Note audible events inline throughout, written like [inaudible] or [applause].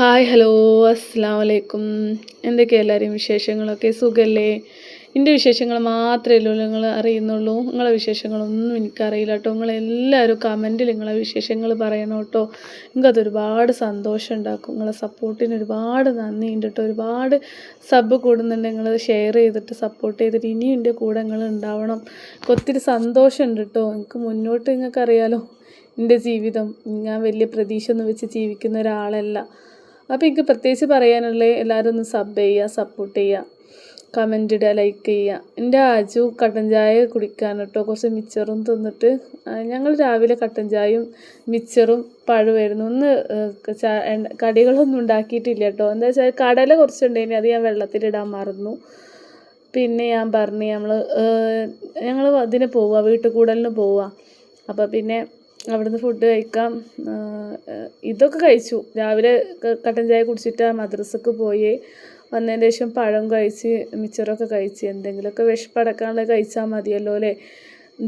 Hi hello അസ്സാം വലൈക്കും എന്തൊക്കെയാണ് എല്ലാവരെയും വിശേഷങ്ങളൊക്കെ? സുഖല്ലേ? എന്റെ വിശേഷങ്ങൾ മാത്രമേ ഉള്ളൂ നിങ്ങൾ അറിയുന്നുള്ളൂ. നിങ്ങളെ വിശേഷങ്ങളൊന്നും എനിക്കറിയില്ല കേട്ടോ. നിങ്ങളെല്ലാവരും കമന്റിൽ നിങ്ങളെ വിശേഷങ്ങൾ പറയണം കേട്ടോ. നിങ്ങൾക്കത് ഒരുപാട് സന്തോഷം ഉണ്ടാക്കും. നിങ്ങളെ സപ്പോർട്ടിന് ഒരുപാട് നന്ദി ഉണ്ട് കേട്ടോ. ഒരുപാട് സബ് കൂടുന്നുണ്ട്. നിങ്ങൾ ഷെയർ ചെയ്തിട്ട് സപ്പോർട്ട് ചെയ്തിട്ട് ഇനിയും എന്റെ കൂടെ നിങ്ങൾ ഉണ്ടാവണം. ഒത്തിരി സന്തോഷമുണ്ട് കേട്ടോ. എനിക്ക് മുന്നോട്ട് നിങ്ങൾക്കറിയാലോ. എന്റെ ജീവിതം. ഞാൻ വലിയ പ്രതീക്ഷ ഒന്നും വെച്ച് ജീവിക്കുന്ന ഒരാളല്ല. അപ്പോൾ എനിക്ക് പ്രത്യേകിച്ച് പറയാനുള്ളത് എല്ലാവരും ഒന്ന് സബ് ചെയ്യുക സപ്പോർട്ട് ചെയ്യുക കമന്റ് ഇടുക ലൈക്ക് ചെയ്യുക. എന്റെ ആജു കട്ടൻ ചായ കുടിക്കാൻ കേട്ടോ. കുറച്ച് മിച്ചറും തിന്നിട്ട് ഞങ്ങൾ രാവിലെ കട്ടൻ ചായയും മിച്ചറും പഴുവായിരുന്നു ഒന്ന് കടികളൊന്നും ഉണ്ടാക്കിയിട്ടില്ല കേട്ടോ. എന്താ വെച്ചാൽ കടല കുറച്ചുണ്ടായിനി അത് ഞാൻ വെള്ളത്തിലിടാൻ മറന്നു. പിന്നെ ഞാൻ പറഞ്ഞു നമ്മൾ ഞങ്ങൾ അതിന് പോവുക വീട്ടുകൂടലിന് പോവുക അപ്പോൾ പിന്നെ അവിടുന്ന് ഫുഡ് കഴിക്കാം. ഇതൊക്കെ കഴിച്ചു. രാവിലെ കട്ടൻ ചായ കുടിച്ചിട്ട് മദ്രസക്ക് പോയി. വന്നതിന് ശേഷം പഴം കഴിച്ച് മിച്ചറൊക്കെ കഴിച്ച് എന്തെങ്കിലുമൊക്കെ വിശപ്പടക്കാനുള്ളത് കഴിച്ചാൽ മതിയല്ലോ അല്ലേ?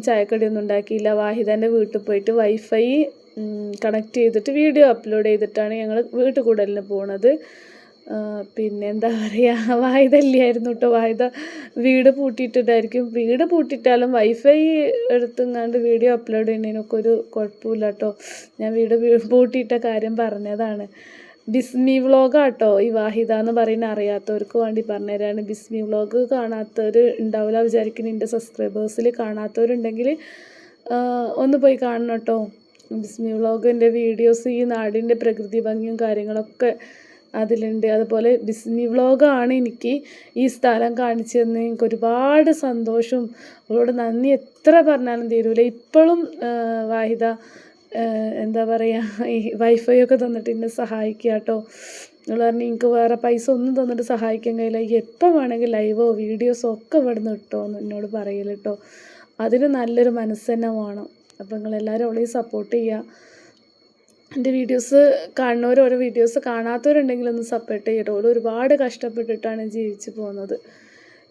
ചായക്കടിയൊന്നും ഉണ്ടാക്കിയില്ല. വാഹിദന്റെ വീട്ടിൽ പോയിട്ട് വൈഫൈ കണക്ട് ചെയ്തിട്ട് വീഡിയോ അപ്ലോഡ് ചെയ്തിട്ടാണ് ഞങ്ങൾ വീട്ടിൽ കൂടലിന് പോണത്. പിന്നെ എന്താ പറയുക [laughs] വായുധ ഇല്ലായിരുന്നു കേട്ടോ വായുത വീട് പൂട്ടിയിട്ടിട്ടായിരിക്കും. വീട് പൂട്ടിയിട്ടാലും വൈഫൈ എടുത്തുങ്ങാണ്ട് വീഡിയോ അപ്ലോഡ് ചെയ്യുന്നതിനൊക്കെ ഒരു കുഴപ്പമില്ല കേട്ടോ ഞാൻ വീട് പൂട്ടിയിട്ട കാര്യം പറഞ്ഞതാണ്. ബിസ്മി വ്ളോഗാട്ടോ ഈ വാഹിദ എന്ന് പറയുന്ന അറിയാത്തവർക്ക് വേണ്ടി പറഞ്ഞുതരാണ് ബിസ്മി വ്ളോഗ് കാണാത്തവർ ഉണ്ടാവില്ല വിചാരിക്കുന്ന. എന്റെ സബ്സ്ക്രൈബേഴ്സിൽ കാണാത്തവരുണ്ടെങ്കിൽ ഒന്ന് പോയി കാണണം കേട്ടോ ബിസ്മി വ്ളോഗിന്റെ വീഡിയോസ് ഈ നാടിന്റെ പ്രകൃതി ഭംഗിയും കാര്യങ്ങളൊക്കെ അതിലുണ്ട്. അതുപോലെ ബിസ്മി വ്ളോഗാണ് എനിക്ക് ഈ സ്ഥലം കാണിച്ചു തന്നെ എനിക്ക് ഒരുപാട് സന്തോഷവും അവളോട് നന്ദി. എത്ര പറഞ്ഞാലും തീരൂല. ഇപ്പോഴും വാഹിദ എന്താ പറയുക ഈ വൈഫൈ ഒക്കെ തന്നിട്ട് എന്നെ സഹായിക്കുക കേട്ടോ. നിങ്ങൾ പറഞ്ഞു എനിക്ക് വേറെ പൈസ ഒന്നും തന്നിട്ട് സഹായിക്കാൻ കഴിയില്ല. എപ്പോൾ വേണമെങ്കിൽ ലൈവോ വീഡിയോസോ ഒക്കെ ഇവിടുന്ന് കിട്ടോ എന്ന് എന്നോട് പറയൽ കേട്ടോ. അതിന് നല്ലൊരു മനസ്സ് തന്നെ വേണം. അപ്പോൾ നിങ്ങളെല്ലാവരും അവളെയും സപ്പോർട്ട് ചെയ്യുക. എന്റെ വീഡിയോസ് കാണുന്നവർ ഓരോ വീഡിയോസ് കാണാത്തവരുണ്ടെങ്കിൽ ഒന്ന് സപ്പോർട്ട് ചെയ്യട്ടോ ഓൾ ഒരുപാട് കഷ്ടപ്പെട്ടിട്ടാണ് ജീവിച്ചു പോകുന്നത്.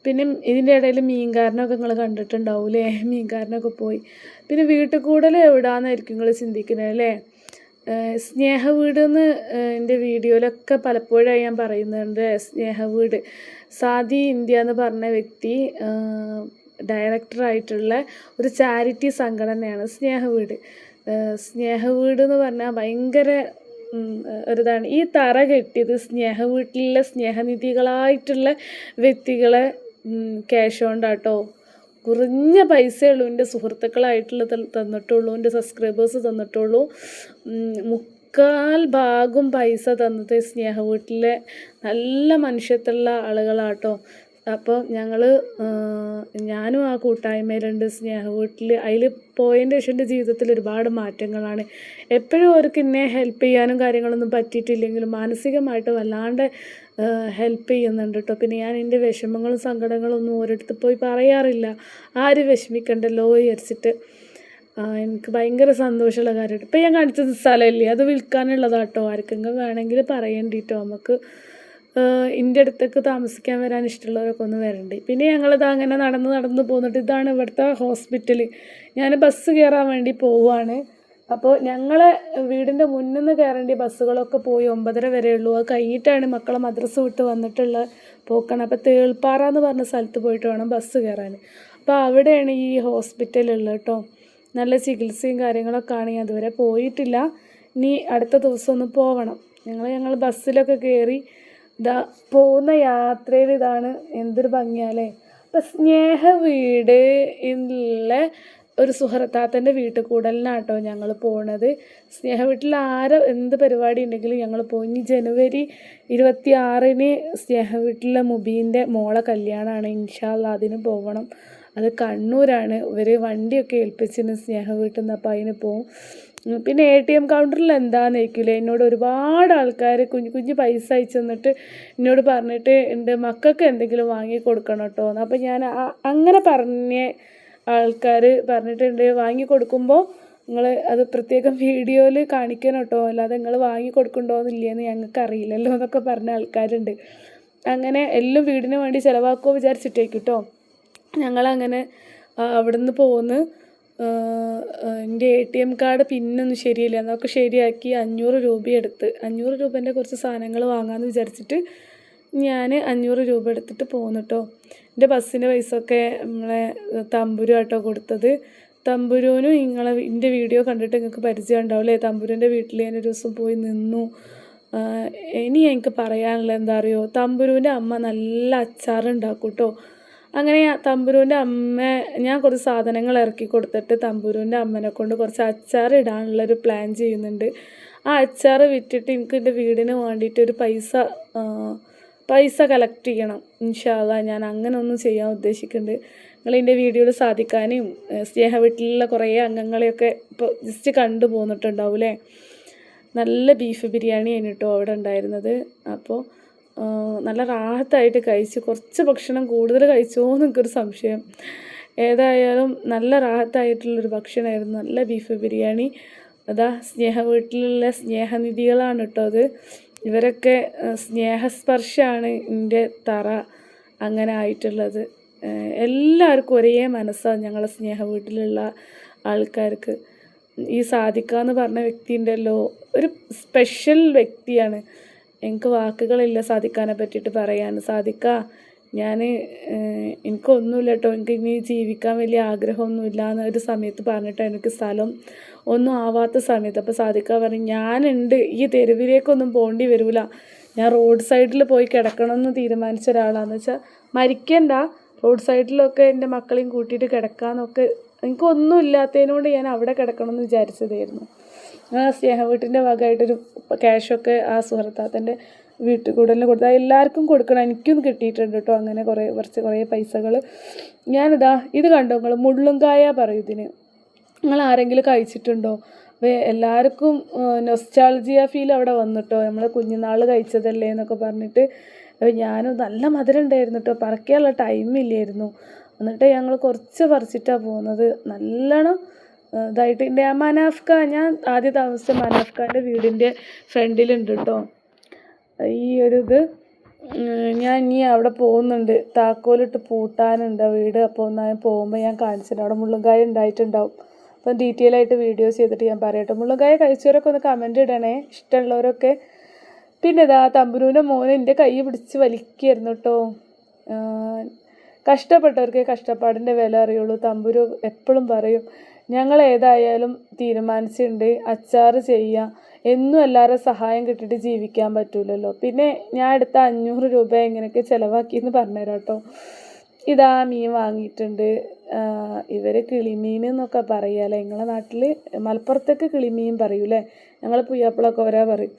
പിന്നെ ഇതിന്റെ ഇടയിൽ മീൻകാരനൊക്കെ നിങ്ങൾ കണ്ടിട്ടുണ്ടാവൂലേ? [laughs] മീൻകാരനൊക്കെ പോയി. പിന്നെ വീട്ടിൽ കൂടെ എവിടാന്നായിരിക്കും നിങ്ങൾ ചിന്തിക്കുന്നത് അല്ലേ? സ്നേഹ വീട് എന്ന് എന്റെ വീഡിയോയിലൊക്കെ പലപ്പോഴായി ഞാൻ പറയുന്നുണ്ട് സ്നേഹ വീട് സാദി ഇന്ത്യ എന്ന് പറഞ്ഞ വ്യക്തി ഡയറക്ടറായിട്ടുള്ള ഒരു ചാരിറ്റി സംഘടനയാണ് സ്നേഹ വീട് ഏഹ് സ്നേഹ വീട് എന്ന് പറഞ്ഞാൽ ഭയങ്കര ഒരിതാണ്. ഈ തറ കെട്ടിയത് സ്നേഹ വീട്ടിലെ സ്നേഹനിധികളായിട്ടുള്ള വ്യക്തികളെ ക്യാഷ് കൊണ്ടാട്ടോ കുറഞ്ഞ പൈസ ഉള്ളൂ എന്റെ സുഹൃത്തുക്കളായിട്ടുള്ള തന്നിട്ടുള്ളൂ എന്റെ സബ്സ്ക്രൈബേഴ്സ് തന്നിട്ടുള്ളൂ. മുക്കാൽ ഭാഗം പൈസ തന്നത് സ്നേഹ വീട്ടിലെ നല്ല മനുഷ്യത്തുള്ള ആളുകളാട്ടോ. അപ്പോൾ ഞങ്ങൾ ഞാനും ആ കൂട്ടായ്മയിലുണ്ട് സ്നേഹ വീട്ടിൽ അതിൽ പോയതിന്റെ ശേഷം എന്റെ ജീവിതത്തിൽ ഒരുപാട് മാറ്റങ്ങളാണ്. എപ്പോഴും അവർക്ക് എന്നെ ഹെൽപ്പ് ചെയ്യാനും കാര്യങ്ങളൊന്നും പറ്റിയിട്ടില്ലെങ്കിലും മാനസികമായിട്ട് വല്ലാണ്ട് ഹെൽപ്പ് ചെയ്യുന്നുണ്ട് കേട്ടോ പിന്നെ ഞാൻ എന്റെ വിഷമങ്ങളും സങ്കടങ്ങളും ഒന്നും ഓരോരുത്തർ പോയി പറയാറില്ല. ആര് വിഷമിക്കണ്ടല്ലോ വിചാരിച്ചിട്ട് എനിക്ക് ഭയങ്കര സന്തോഷമുള്ള കാര്യമാണ് ഇപ്പം ഞാൻ കാണിച്ചത് സ്ഥലമില്ലേ? അത് വിൽക്കാനുള്ളതാട്ടോ ആർക്കെങ്കിലും വേണമെങ്കിൽ പറയേണ്ടിട്ടോ നമുക്ക് എന്റെ അടുത്തേക്ക് താമസിക്കാൻ വരാൻ ഇഷ്ടമുള്ളവരൊക്കെ ഒന്ന് വരണ്ട്. പിന്നെ ഞങ്ങളിത് അങ്ങനെ നടന്ന് നടന്ന് പോന്നിട്ട് ഇതാണ് ഇവിടുത്തെ ഹോസ്പിറ്റൽ ഞാൻ ബസ് കയറാൻ വേണ്ടി പോവുകയാണ് അപ്പോൾ ഞങ്ങളെ വീടിന്റെ മുന്നിൽ നിന്ന് കയറേണ്ട ബസ്സുകളൊക്കെ പോയി ഒമ്പതര വരെ ഉള്ളൂ. അത് കഴിഞ്ഞിട്ടാണ് മക്കളെ മദ്രസ വിട്ട് വന്നിട്ടുള്ള പോക്കാണ്. അപ്പോൾ തേൾപ്പാറ എന്ന് പറഞ്ഞ സ്ഥലത്ത് പോയിട്ട് വേണം ബസ് കയറാൻ അപ്പോൾ അവിടെയാണ് ഈ ഹോസ്പിറ്റൽ ഉള്ളത് കേട്ടോ. നല്ല ചികിത്സയും കാര്യങ്ങളൊക്കെ ആണ്. അതുവരെ പോയിട്ടില്ല. ഇനി അടുത്ത ദിവസം ഒന്ന് പോവണം. ഞങ്ങൾ ഞങ്ങൾ ബസ്സിലൊക്കെ കയറി ഇതാ പോകുന്ന യാത്രയിൽ ഇതാണ് എന്തൊരു ഭംഗിയാലേ അപ്പം സ്നേഹ വീട് എന്നുള്ള ഒരു സുഹൃത്താത്തന്റെ വീട്ടിൽ കൂടലിനാട്ടോ ഞങ്ങൾ പോണത്. സ്നേഹ വീട്ടിൽ ആരെ എന്ത് പരിപാടി ഉണ്ടെങ്കിലും ഞങ്ങൾ പോകും ഇനി ജനുവരി ഇരുപത്തി ആറിന് സ്നേഹ വീട്ടിലെ മുബീന്റെ മോളെ കല്യാണമാണ് ഇൻഷാല്ല അതിന് പോകണം അത് കണ്ണൂരാണ്. ഇവർ വണ്ടിയൊക്കെ ഏൽപ്പിച്ചിന് സ്നേഹ വീട്ടിൽ നിന്ന് അപ്പോൾ അതിന് ഉം, പിന്നെ എ ടി എം കൗണ്ടറിൽ എന്താന്ന് ചോദിക്കില്ലേ എന്നോട് ഒരുപാട് ആൾക്കാർ കുഞ്ഞു കുഞ്ഞു പൈസ അയച്ചു തന്നിട്ട് എന്നോട് പറഞ്ഞിട്ട് എന്റെ മക്കൾക്ക് എന്തെങ്കിലും വാങ്ങി കൊടുക്കണം കേട്ടോ എന്ന് അപ്പോൾ ഞാൻ അങ്ങനെ പറഞ്ഞ ആൾക്കാർ പറഞ്ഞിട്ടുണ്ട് വാങ്ങി കൊടുക്കുമ്പോൾ നിങ്ങൾ അത് പ്രത്യേകം വീഡിയോയിൽ കാണിക്കണം കേട്ടോ അല്ലാതെ നിങ്ങൾ വാങ്ങി കൊടുക്കണ്ടോന്നില്ലേന്ന് ഞങ്ങൾക്ക് അറിയില്ലല്ലോ എന്നൊക്കെ പറഞ്ഞ ആൾക്കാരുണ്ട്. അങ്ങനെ എല്ലാം വീടിന് വേണ്ടി ചിലവാക്കുമോ വിചാരിച്ചിട്ടേക്കും കേട്ടോ ഞങ്ങളങ്ങനെ അവിടെ അവിടുന്ന് പോന്ന് എന്റെ എ ടി എം കാർഡ് പിന്നൊന്നും ശരിയില്ല. അതൊക്കെ ശരിയാക്കി അഞ്ഞൂറ് രൂപ എടുത്ത്. അഞ്ഞൂറ് രൂപേന്റെ കുറച്ച് സാധനങ്ങൾ വാങ്ങാമെന്ന് വിചാരിച്ചിട്ട് ഞാൻ അഞ്ഞൂറ് രൂപ എടുത്തിട്ട് പോന്നു കേട്ടോ എന്റെ ബസ്സിന്റെ പൈസ ഒക്കെ നമ്മളെ തമ്പുരു ആട്ടോ കൊടുത്തത്. തമ്പുരുവിനും നിങ്ങളെ എന്റെ വീഡിയോ കണ്ടിട്ട് നിങ്ങൾക്ക് പരിചയം ഉണ്ടാവില്ലേ തമ്പുരുവിന്റെ വീട്ടിൽ ഞാൻ ഒരു ദിവസം പോയി നിന്നു. ഇനി എനിക്ക് പറയാനുള്ളത് എന്താ അറിയോ? തമ്പുരുവിന്റെ അമ്മ നല്ല അച്ചാറുണ്ടാക്കും കേട്ടോ അങ്ങനെ തമ്പുരുവിന്റെ അമ്മ ഞാൻ കുറച്ച് സാധനങ്ങൾ ഇറക്കി കൊടുത്തിട്ട് തമ്പുരുവിന്റെ അമ്മനെ കൊണ്ട് കുറച്ച് അച്ചാർ ഇടാനുള്ളൊരു പ്ലാൻ ചെയ്യുന്നുണ്ട്. ആ അച്ചാർ വിറ്റിട്ട് എനിക്ക് എന്റെ വീടിന് വേണ്ടിയിട്ട് ഒരു പൈസ പൈസ കളക്ട് ചെയ്യണം ഇൻഷാല്ല ഞാൻ അങ്ങനെ ഒന്നും ചെയ്യാൻ ഉദ്ദേശിക്കുന്നുണ്ട്. നിങ്ങൾ എന്റെ വീഡിയോയിൽ സാധിക്കാനും സ്നേഹ വീട്ടിലുള്ള കുറേ അംഗങ്ങളെയൊക്കെ ഇപ്പോൾ ജസ്റ്റ് കണ്ടു പോന്നിട്ടുണ്ടാവും അല്ലേ? നല്ല ബീഫ് ബിരിയാണി കേട്ടോ അവിടെ ഉണ്ടായിരുന്നത്. അപ്പോൾ നല്ല റാഹത്തായിട്ട് കഴിച്ചു കുറച്ച് ഭക്ഷണം കൂടുതൽ കഴിച്ചോ എന്നൊക്കെയൊരു സംശയം. ഏതായാലും നല്ല റാഹത്തായിട്ടുള്ളൊരു ഭക്ഷണമായിരുന്നു. നല്ല ബീഫ് ബിരിയാണി. അതാ സ്നേഹ വീട്ടിലുള്ള സ്നേഹനിധികളാണ് കേട്ടോ അത്. ഇവരൊക്കെ സ്നേഹസ്പർശമാണ് എന്റെ തറ അങ്ങനെ ആയിട്ടുള്ളത്. എല്ലാവർക്കും ഒരേ മനസ്സാണ് ഞങ്ങളെ സ്നേഹ വീട്ടിലുള്ള ആൾക്കാർക്ക്. ഈ സാധിക്കാന്ന് പറഞ്ഞ വ്യക്തി ഉണ്ടല്ലോ ഒരു സ്പെഷ്യൽ വ്യക്തിയാണ്. എനിക്ക് വാക്കുകളില്ല സാധിക്കാനെ പറ്റിയിട്ട് പറയാൻ. സാധിക്കാ ഞാൻ എനിക്കൊന്നുമില്ല കേട്ടോ എനിക്ക് ഇനി ജീവിക്കാൻ വലിയ ആഗ്രഹമൊന്നുമില്ല എന്ന ഒരു സമയത്ത് പറഞ്ഞിട്ട് എനിക്ക് സ്ഥലം ഒന്നും ആവാത്ത സമയത്ത്. അപ്പോൾ സാധിക്ക പറഞ്ഞു ഞാനുണ്ട്. ഈ തെരുവിലേക്കൊന്നും പോകേണ്ടി വരില്ല ഞാൻ റോഡ് സൈഡിൽ പോയി കിടക്കണം എന്ന് തീരുമാനിച്ച ഒരാളാണെന്ന് വെച്ചാൽ മരിക്കണ്ട. റോഡ് സൈഡിലൊക്കെ എന്റെ മക്കളെയും കൂട്ടിയിട്ട് കിടക്കാമെന്നൊക്കെ എനിക്കൊന്നും ഇല്ലാത്തതിനോട് ഞാൻ അവിടെ കിടക്കണമെന്ന് വിചാരിച്ചതായിരുന്നു. ആ സ്നേഹ വീട്ടിന്റെ ഭാഗമായിട്ടൊരു ക്യാഷൊക്കെ ആ സുഹൃത്താത്തന്റെ വീട്ടിൽ കൂടുതലും കൊടുത്തു എല്ലാവർക്കും കൊടുക്കണം എനിക്കും കിട്ടിയിട്ടുണ്ട് കേട്ടോ അങ്ങനെ കുറേ കുറച്ച് കുറേ പൈസകൾ ഞാനിതാ ഇത് കണ്ടോ നിങ്ങൾ മുള്ളുങ്കായ പറയും ഇതിന്. നിങ്ങൾ ആരെങ്കിലും കഴിച്ചിട്ടുണ്ടോ? അപ്പോൾ എല്ലാവർക്കും നൊസ്റ്റാൾജിയ ഫീൽ അവിടെ വന്നിട്ടോ? നമ്മൾ കുഞ്ഞുനാൾ കഴിച്ചതല്ലേ എന്നൊക്കെ പറഞ്ഞിട്ട്. അപ്പോൾ ഞാനും നല്ല മധുരം ഉണ്ടായിരുന്നു കേട്ടോ പറക്കാനുള്ള ടൈമില്ലായിരുന്നു എന്നിട്ട് ഞങ്ങൾ കുറച്ച് പറിച്ചിട്ടാണ് പോകുന്നത് നല്ലോണം ഇതായിട്ട് ആ മനാഫ്ക ഞാൻ ആദ്യ താമസിച്ച മനാഫ്കാന്റെ വീടിന്റെ ഫ്രണ്ടിലുണ്ട് കേട്ടോ ഈ ഒരു ഇത് ഞാൻ ഇനി അവിടെ പോകുന്നുണ്ട്. താക്കോലിട്ട് പൂട്ടാനുണ്ട് വീട്. അപ്പോൾ ഞാൻ പോകുമ്പോൾ ഞാൻ കാണിച്ചിട്ടുണ്ട് അവിടെ മുള്ളുങ്കായ ഉണ്ടായിട്ടുണ്ടാവും. അപ്പം ഡീറ്റെയിൽ ആയിട്ട് വീഡിയോസ് ചെയ്തിട്ട് ഞാൻ പറയട്ടെ മുള്ളുങ്കായ കഴിച്ചവരൊക്കെ ഒന്ന് കമന്റ് ഇടണേ. ഇഷ്ടമുള്ളവരൊക്കെ പിന്നെ ഇതാ തമ്പുരൂന്റെ മോനെ എന്റെ കൈ പിടിച്ച് വലിക്കുകയായിരുന്നു കേട്ടോ കഷ്ടപ്പെട്ടവർക്ക് കഷ്ടപ്പാടിന്റെ വില അറിയുള്ളൂ. തമ്പുരു എപ്പോഴും പറയും ഞങ്ങൾ ഏതായാലും തീരുമാനിച്ചിട്ടുണ്ട്. അച്ചാർ ചെയ്യുക എന്നും എല്ലാവരും സഹായം കിട്ടിയിട്ട് ജീവിക്കാൻ പറ്റൂലല്ലോ. പിന്നെ ഞാൻ എടുത്ത അഞ്ഞൂറ് രൂപ എങ്ങനെയൊക്കെ ചിലവാക്കിയെന്ന് പറഞ്ഞുതരാം കേട്ടോ. ഇതാ മീൻ വാങ്ങിയിട്ടുണ്ട്. ഇവർ കിളിമീൻ എന്നൊക്കെ പറയുമല്ലേ നിങ്ങളെ നാട്ടിൽ മലപ്പുറത്തൊക്കെ കിളിമീൻ പറയൂലേ ഞങ്ങൾ പുയ്യാപ്പിളൊക്കെ ഓരോ പറയും.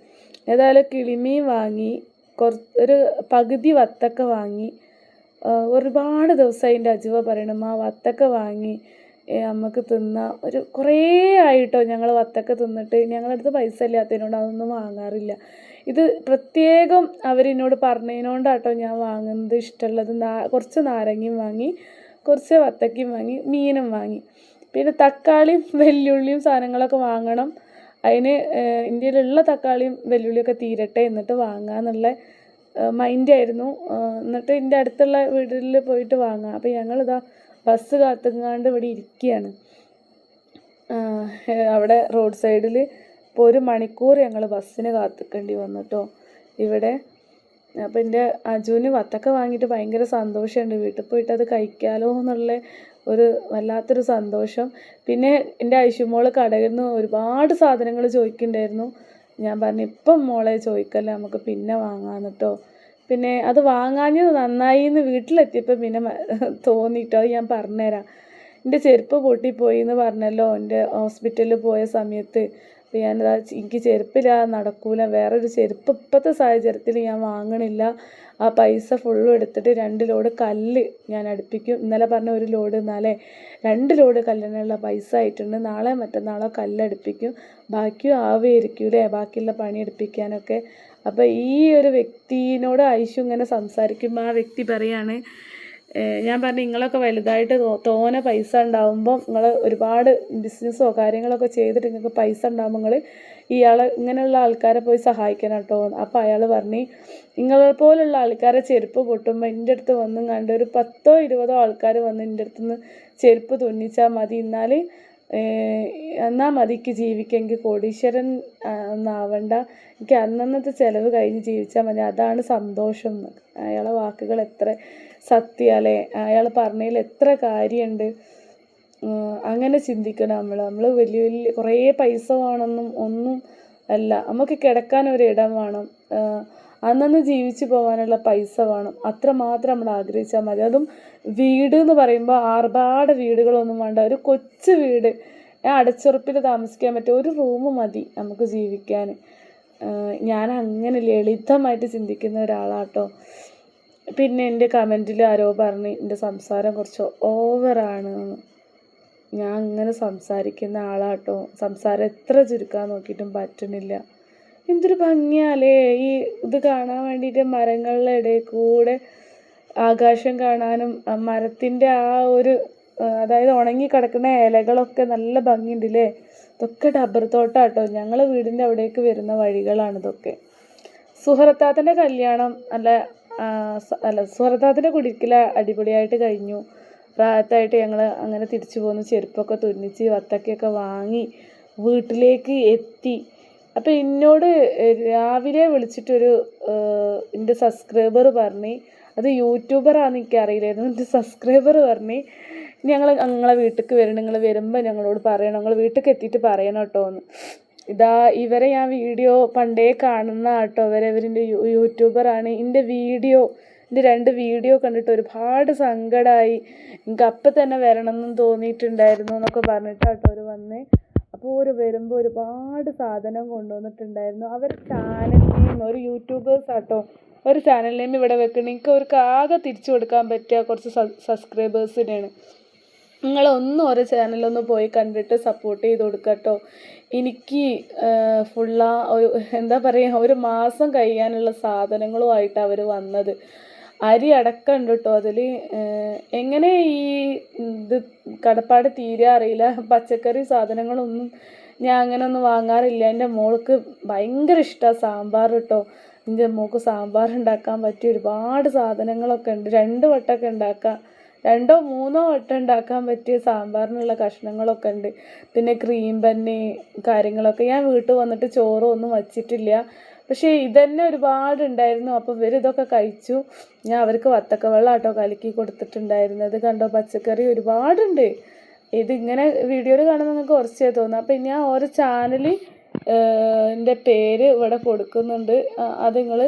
ഏതായാലും കിളിമീൻ വാങ്ങി കുറ ഒരു പകുതി വത്തക്ക വാങ്ങി ഒരുപാട് ദിവസം എന്റെ അജുവ പറയണം ആ വത്തക്ക വാങ്ങി. നമുക്ക് തിന്ന ഒരു കുറേ ആയിട്ടോ ഞങ്ങൾ വത്തക്ക തിന്നിട്ട്. ഞങ്ങളുടെ പൈസ ഇല്ലാത്തതിനോട് അതൊന്നും വാങ്ങാറില്ല. ഇത് പ്രത്യേകം അവരെന്നോട് പറഞ്ഞതിനോണ്ടാട്ടോ ഞാൻ വാങ്ങുന്നത് ഇഷ്ടമുള്ളത് നാ കുറച്ച് നാരങ്ങയും വാങ്ങി കുറച്ച് വത്തക്കയും വാങ്ങി മീനും വാങ്ങി. പിന്നെ തക്കാളിയും വെല്ലുള്ളിയും സാധനങ്ങളൊക്കെ വാങ്ങണം. അതിന് ഇന്ത്യയിലുള്ള തക്കാളിയും വെല്ലുള്ളിയൊക്കെ തീരട്ടെ എന്നിട്ട് വാങ്ങാന്നുള്ള മൈൻഡായിരുന്നു എന്നിട്ട് എന്റെ അടുത്തുള്ള വീട്ടിൽ പോയിട്ട് വാങ്ങാം. അപ്പോൾ ഞങ്ങളിതാ ബസ് കാത്തുങ്ങാണ്ട് ഇവിടെ ഇരിക്കുകയാണ് അവിടെ റോഡ് സൈഡിൽ ഇപ്പോൾ ഒരു മണിക്കൂർ ഞങ്ങൾ ബസ്സിന് കാത്തിക്കേണ്ടി വന്നു കേട്ടോ ഇവിടെ അപ്പം എന്റെ അജുവിന് വത്തക്ക വാങ്ങിയിട്ട് ഭയങ്കര സന്തോഷമുണ്ട്. വീട്ടിൽ പോയിട്ട് അത് കഴിക്കാലോ എന്നുള്ള ഒരു വല്ലാത്തൊരു സന്തോഷം. പിന്നെ എന്റെ ഐശുമോൾ കടയിൽ നിന്ന് ഒരുപാട് സാധനങ്ങൾ ചോദിക്കുന്നുണ്ടായിരുന്നു. ഞാൻ പറഞ്ഞു ഇപ്പം മോളെ ചോദിക്കല്ലേ നമുക്ക് പിന്നെ വാങ്ങാന്ന് കേട്ടോ പിന്നെ അത് വാങ്ങാഞ്ഞത് നന്നായി എന്ന് വീട്ടിലെത്തിയപ്പോൾ പിന്നെ തോന്നിയിട്ടോ ഞാൻ പറഞ്ഞുതരാം എന്റെ ചെരുപ്പ് പൊട്ടിപ്പോയി എന്ന് പറഞ്ഞല്ലോ എന്റെ ഹോസ്പിറ്റലിൽ പോയ സമയത്ത്. അപ്പോൾ ഞാനിതാ എനിക്ക് ചെരുപ്പില്ല നടക്കൂല വേറൊരു ചെരുപ്പ് ഇപ്പോഴത്തെ സാഹചര്യത്തിൽ ഞാൻ വാങ്ങണില്ല. ആ പൈസ ഫുള്ളും എടുത്തിട്ട് രണ്ട് ലോഡ് കല്ല് ഞാൻ അടുപ്പിക്കും. ഇന്നലെ പറഞ്ഞ ഒരു ലോഡ് എന്നാലേ രണ്ട് ലോഡ് കല്ലിനുള്ള പൈസ ആയിട്ടുണ്ട്. നാളെ മറ്റന്നാളോ കല്ലടുപ്പിക്കും ബാക്കിയും ആവുമായിരിക്കൂലേ ബാക്കിയുള്ള പണി എടുപ്പിക്കാനൊക്കെ അപ്പോൾ ഈ ഒരു വ്യക്തിനോട് ഐശു ഇങ്ങനെ സംസാരിക്കുമ്പോൾ ആ വ്യക്തി പറയാണ് ഞാൻ പറഞ്ഞു നിങ്ങളൊക്കെ വലുതായിട്ട് തോനെ പൈസ ഉണ്ടാവുമ്പം നിങ്ങൾ ഒരുപാട് ബിസിനസ്സോ കാര്യങ്ങളൊക്കെ ചെയ്തിട്ട് നിങ്ങൾക്ക് പൈസ ഉണ്ടാകുമ്പോൾ നിങ്ങൾ ഇയാളെ ഇങ്ങനെയുള്ള ആൾക്കാരെ പോയി സഹായിക്കണം കേട്ടോ. അപ്പോൾ അയാൾ പറഞ്ഞു നിങ്ങളെ പോലുള്ള ആൾക്കാരെ ചെരുപ്പ് പൊട്ടുമ്പോൾ എന്റെ അടുത്ത് വന്നും കണ്ട് ഒരു പത്തോ ഇരുപതോ ആൾക്കാർ വന്ന് എന്റെ അടുത്ത് നിന്ന് ചെരുപ്പ് തുന്നിച്ചാൽ മതി. എന്നാൽ എന്നാൽ മതിക്ക് ജീവിക്കെങ്കിൽ കോടീശ്വരൻ ആ, ഒന്നാവണ്ട. എനിക്ക് അന്നന്നത്തെ ചിലവ് കഴിഞ്ഞ് ജീവിച്ചാൽ മതി. അതാണ് സന്തോഷം. എന്ന് അയാളെ വാക്കുകൾ എത്ര സത്യാലേ അയാൾ പറഞ്ഞതിൽ എത്ര കാര്യമുണ്ട് അങ്ങനെ ചിന്തിക്കണം നമ്മൾ നമ്മൾ വലിയ വലിയ കുറേ പൈസ വേണമെന്നും ഒന്നും അല്ല. നമുക്ക് കിടക്കാൻ ഒരിടം വേണം. അന്നന്ന് ജീവിച്ചു പോകാനുള്ള പൈസ വേണം. അത്ര മാത്രം നമ്മൾ ആഗ്രഹിച്ചാൽ മതി. അതും വീട് എന്ന് പറയുമ്പോൾ ആർഭാട് വീടുകളൊന്നും വേണ്ട. ഒരു കൊച്ചു വീട്. അടച്ചുറപ്പിൽ താമസിക്കാൻ പറ്റിയ ഒരു റൂം മതി നമുക്ക് ജീവിക്കാൻ. ഞാൻ അങ്ങനെ ലളിതമായിട്ട് ചിന്തിക്കുന്ന ഒരാളാട്ടോ. പിന്നെ എന്റെ കമന്റിൽ ആരോ പറഞ്ഞ് എന്റെ സംസാരം കുറച്ച് ഓവറാണ്. ഞാൻ അങ്ങനെ സംസാരിക്കുന്ന ആളാട്ടോ. സംസാരം എത്ര ചുരുക്കാൻ നോക്കിയിട്ടും പറ്റണില്ല എന്തൊരു ഭംഗിയാലേ. ഈ ഇത് കാണാൻ വേണ്ടിയിട്ട് മരങ്ങളുടെ ഇടയിൽ കൂടെ ആകാശം കാണാനും മരത്തിന്റെ ആ ഒരു അതായത് ഉണങ്ങി കിടക്കുന്ന ഇലകളൊക്കെ നല്ല ഭംഗിയുണ്ട് ഭംഗിയുണ്ടല്ലേ. ഇതൊക്കെ ഡബ്ബർ തോട്ടാട്ടോ. ഞങ്ങളെ വീടിന്റെ അവിടേക്ക് വരുന്ന വഴികളാണ് ഇതൊക്കെ. സുഹൃത്താത്തിന്റെ കല്യാണം അല്ല അല്ല സുഹൃത്താത്തിന്റെ കുടിക്കൽ അടിപൊളിയായിട്ട് കഴിഞ്ഞു. പ്രായത്തായിട്ട് ഞങ്ങൾ അങ്ങനെ തിരിച്ചു പോന്നു. ചെരുപ്പൊക്കെ തുന്നിച്ച് വത്തക്കയൊക്കെ വാങ്ങി വീട്ടിലേക്ക് എത്തി. അപ്പോൾ എന്നോട് രാവിലെ വിളിച്ചിട്ടൊരു എന്റെ സബ്സ്ക്രൈബർ പറഞ്ഞു അത് യൂട്യൂബറാണെന്ന് എനിക്ക് അറിയില്ലായിരുന്നു എന്റെ സബ്സ്ക്രൈബർ പറഞ്ഞു ഞങ്ങൾ ഞങ്ങളെ വീട്ടിലേക്ക് വരണം നിങ്ങൾ വരുമ്പോൾ ഞങ്ങളോട് പറയണം ഞങ്ങൾ വീട്ടിലേക്ക് എത്തിയിട്ട് പറയണം കേട്ടോ എന്ന്. ഇതാ ഇവരെ ഞാൻ വീഡിയോ പണ്ടേ കാണുന്ന കേട്ടോ ഇവരെ ഇവരിന്റെ യൂട്യൂബറാണ്. എന്റെ വീഡിയോ എന്റെ രണ്ട് വീഡിയോ കണ്ടിട്ട് ഒരുപാട് സങ്കടമായി എനിക്ക് അപ്പം തന്നെ വരണമെന്നും തോന്നിയിട്ടുണ്ടായിരുന്നു എന്നൊക്കെ പറഞ്ഞിട്ടാട്ടോ അവർ വന്നേ. അപ്പോൾ ഒരു വരുമ്പോൾ ഒരുപാട് സാധനം കൊണ്ടുവന്നിട്ടുണ്ടായിരുന്നു. അവർ ചാനൽ നെയിം ഒരു യൂട്യൂബേഴ്സ് ആട്ടോ ഒരു ചാനൽ നെയിം ഇവിടെ വെക്കണം. എനിക്ക് അവർക്ക് ആകെ തിരിച്ചു കൊടുക്കാൻ പറ്റിയ കുറച്ച് സബ്സ്ക്രൈബേഴ്സിനെയാണ് നിങ്ങളൊന്നും ഓരോ ചാനലൊന്ന് പോയി കണ്ടിട്ട് സപ്പോർട്ട് ചെയ്ത് കൊടുക്കട്ടോ കേട്ടോ എനിക്ക് ഫുള്ള എന്താ പറയുക ഒരു മാസം കഴിയാനുള്ള സാധനങ്ങളുമായിട്ട് അവർ വന്നത്. അരി അടക്കം ഉണ്ട് കേട്ടോ അതിൽ എങ്ങനെ ഈ ഇത് കടപ്പാട് തീരെ അറിയില്ല. പച്ചക്കറി സാധനങ്ങളൊന്നും ഞാൻ അങ്ങനെ ഒന്നും വാങ്ങാറില്ല. എന്റെ മോൾക്ക് ഭയങ്കര ഇഷ്ടമാണ് സാമ്പാർ കേട്ടോ എന്റെ മോൾക്ക് സാമ്പാർ ഉണ്ടാക്കാൻ പറ്റിയ ഒരുപാട് സാധനങ്ങളൊക്കെ ഉണ്ട്. രണ്ട് വട്ടമൊക്കെ ഉണ്ടാക്കാം. രണ്ടോ മൂന്നോ വട്ടം ഉണ്ടാക്കാൻ പറ്റിയ സാമ്പാറിനുള്ള കഷ്ണങ്ങളൊക്കെ ഉണ്ട്. പിന്നെ ക്രീം ബന്ന് കാര്യങ്ങളൊക്കെ. ഞാൻ വീട്ടിൽ വന്നിട്ട് ചോറൊന്നും വച്ചിട്ടില്ല. പക്ഷേ ഇതന്നെ ഒരുപാട് ഉണ്ടായിരുന്നു അപ്പോൾ ഇവർ ഇതൊക്കെ കഴിച്ചു. ഞാൻ അവർക്ക് വത്തക്ക വെള്ളം കേട്ടോ കലക്കി കൊടുത്തിട്ടുണ്ടായിരുന്നത്. കണ്ടോ പച്ചക്കറി ഒരുപാടുണ്ട്. ഇതിങ്ങനെ വീഡിയോയിൽ കാണുമ്പോൾ നിങ്ങൾക്ക് കുറച്ചേ തോന്നും. അപ്പം ഞാൻ ഓരോ ചാനൽ എന്റെ പേര് ഇവിടെ കൊടുക്കുന്നുണ്ട്. അത് നിങ്ങൾ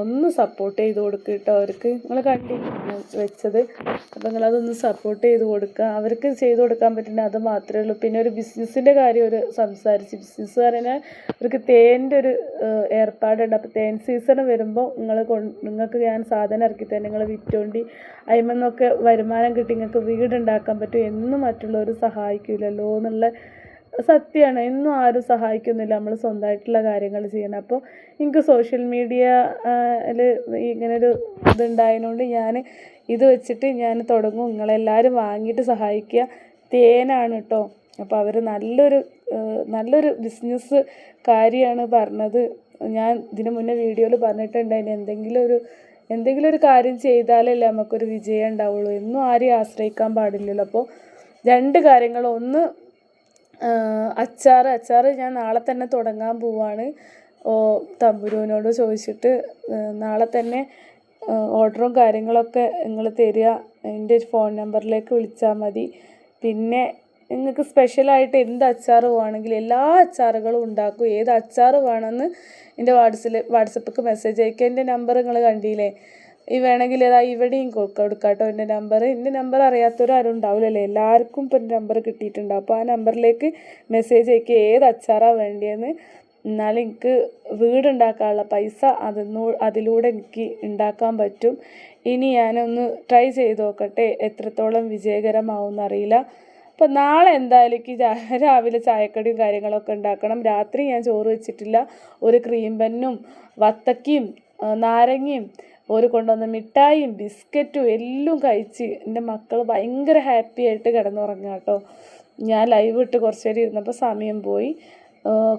ഒന്ന് സപ്പോർട്ട് ചെയ്ത് കൊടുക്കുക കേട്ടോ അവർക്ക്. നിങ്ങൾ കണ്ടിട്ട് വെച്ചത്? അപ്പോൾ നിങ്ങളതൊന്ന് സപ്പോർട്ട് ചെയ്ത് കൊടുക്കുക അവർക്ക് ചെയ്ത് കൊടുക്കാൻ പറ്റുന്ന അത് മാത്രമേ ഉള്ളൂ. പിന്നെ ഒരു ബിസിനസ്സിന്റെ കാര്യം ഒരു സംസാരിച്ച്. ബിസിനസ് പറഞ്ഞാൽ അവർക്ക് തേന്റെ ഒരു ഏർപ്പാടുണ്ട്. അപ്പോൾ തേൻ സീസൺ വരുമ്പോൾ നിങ്ങൾ നിങ്ങൾക്ക് ഞാൻ സാധനം ഇറക്കി തന്നെ നിങ്ങൾ വിറ്റോണ്ടി അതിമെന്നൊക്കെ വരുമാനം കിട്ടി. നിങ്ങൾക്ക് വീടുണ്ടാക്കാൻ പറ്റും. എന്നും മറ്റുള്ളവർ സഹായിക്കില്ലല്ലോ എന്നുള്ള സത്യമാണ്. ഇന്നും ആരും സഹായിക്കുന്നില്ല. നമ്മൾ സ്വന്തമായിട്ടുള്ള കാര്യങ്ങൾ ചെയ്യണം അപ്പോൾ എനിക്ക് സോഷ്യൽ മീഡിയ ഇങ്ങനൊരു ഇതുണ്ടായതുകൊണ്ട് ഞാൻ ഇത് വെച്ചിട്ട് ഞാൻ തുടങ്ങും. നിങ്ങളെല്ലാവരും വാങ്ങിയിട്ട് സഹായിക്കുക. തേനാണ് കേട്ടോ. അപ്പോൾ അവർ നല്ലൊരു നല്ലൊരു ബിസിനസ് കാര്യമാണ് പറഞ്ഞത്. ഞാൻ ഇതിനു മുന്നേ വീഡിയോയിൽ പറഞ്ഞിട്ടുണ്ട് അതിന് എന്തെങ്കിലും ഒരു എന്തെങ്കിലും ഒരു കാര്യം ചെയ്താലല്ലേ നമുക്കൊരു വിജയം ഉണ്ടാവുള്ളൂ. എന്നും ആരെയും ആശ്രയിക്കാൻ പാടില്ലല്ലോ. അപ്പോൾ രണ്ട് കാര്യങ്ങൾ. ഒന്ന് അച്ചാർ അച്ചാർ ഞാൻ നാളെ തന്നെ തുടങ്ങാൻ പോവാണ്. ഓ തമ്പുരുവിനോട് ചോദിച്ചിട്ട് നാളെ തന്നെ ഓർഡറും കാര്യങ്ങളൊക്കെ നിങ്ങൾ തരിക. എന്റെ ഫോൺ നമ്പറിലേക്ക് വിളിച്ചാൽ മതി. പിന്നെ നിങ്ങൾക്ക് സ്പെഷ്യലായിട്ട് എന്ത് അച്ചാർ വേണമെങ്കിലും എല്ലാ അച്ചാറുകളും ഉണ്ടാക്കും. ഏത് അച്ചാർ വേണമെന്ന് എന്റെ വാട്സിൽ വാട്സപ്പിലേക്ക് മെസ്സേജ് അയക്കുക. എന്റെ നമ്പർ നിങ്ങൾ കണ്ടില്ലേ? ഈ വേണമെങ്കിൽ ഇതാ ഇവിടെയും കൊടുക്കാം കേട്ടോ എന്റെ നമ്പർ എന്റെ നമ്പർ അറിയാത്തവരാരും ഉണ്ടാവില്ലല്ലേ? എല്ലാവർക്കും ഇപ്പം എന്റെ നമ്പർ കിട്ടിയിട്ടുണ്ടാവും അപ്പോൾ ആ നമ്പറിലേക്ക് മെസ്സേജ് അയക്കുക ഏത് അച്ചാറാണ് വേണ്ടിയെന്ന്. എന്നാലും എനിക്ക് വീടുണ്ടാക്കാനുള്ള പൈസ അതിനോ അതിലൂടെ എനിക്ക് ഉണ്ടാക്കാൻ പറ്റും. ഇനി ഞാനൊന്ന് ട്രൈ ചെയ്ത് നോക്കട്ടെ. എത്രത്തോളം വിജയകരമാവും എന്നറിയില്ല അപ്പം നാളെ എന്തായാലും എനിക്ക് [laughs] രാവിലെ ചായക്കടിയും കാര്യങ്ങളൊക്കെ ഉണ്ടാക്കണം. രാത്രി ഞാൻ ചോറ് വെച്ചിട്ടില്ല. ഒരു ക്രീം ബന്നും വത്തക്കയും നാരങ്ങയും ഒരു കൊണ്ടുവന്ന മിഠായിയും ബിസ്ക്കറ്റും എല്ലാം കഴിച്ച് എന്റെ മക്കൾ ഭയങ്കര ഹാപ്പി ആയിട്ട് കിടന്നുറങ്ങുക കേട്ടോ. ഞാൻ ലൈവ് ഇട്ട് കുറച്ച് നേരം ഇരുന്നപ്പോൾ സമയം പോയി.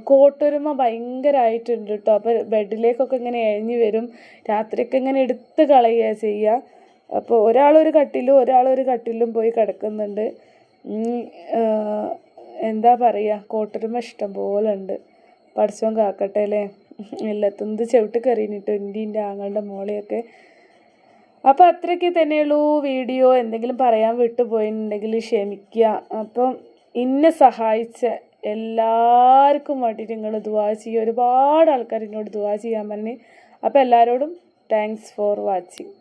കോട്ടൊരുമ ഭയങ്കരമായിട്ടുണ്ട് കേട്ടോ. അപ്പോൾ ബെഡിലേക്കൊക്കെ ഇങ്ങനെ എഴിഞ്ഞു വരും. രാത്രിയൊക്കെ ഇങ്ങനെ എടുത്ത് കളയുക ചെയ്യുക. അപ്പോൾ ഒരാളൊരു കട്ടിലും ഒരാളൊരു കട്ടിലും പോയി കിടക്കുന്നുണ്ട്. എന്താ പറയുക? കോട്ടൊരുമ ഇഷ്ടം പോലെ ഉണ്ട്. പഠിച്ചോൻ കാക്കട്ടെ അല്ലേ? എല്ലാത്തുന്നത് ചവിട്ട് കയറിയിട്ട് എന്റെ ആങ്ങളുടെ മോളെയൊക്കെ. അപ്പോൾ അത്രയ്ക്ക് തന്നെയുള്ളൂ വീഡിയോ. എന്തെങ്കിലും പറയാൻ വിട്ടുപോയിട്ടുണ്ടെങ്കിൽ ക്ഷമിക്കുക. അപ്പം ഇന്നെ സഹായിച്ച എല്ലാവർക്കും വേണ്ടിയിട്ട് നിങ്ങൾ ദുവാ ചെയ്യുക. ഒരുപാട് ആൾക്കാർ എന്നോട് ദുവാ ചെയ്യാൻ പറഞ്ഞ്. അപ്പോൾ എല്ലാവരോടും താങ്ക്സ് ഫോർ വാച്ചിങ്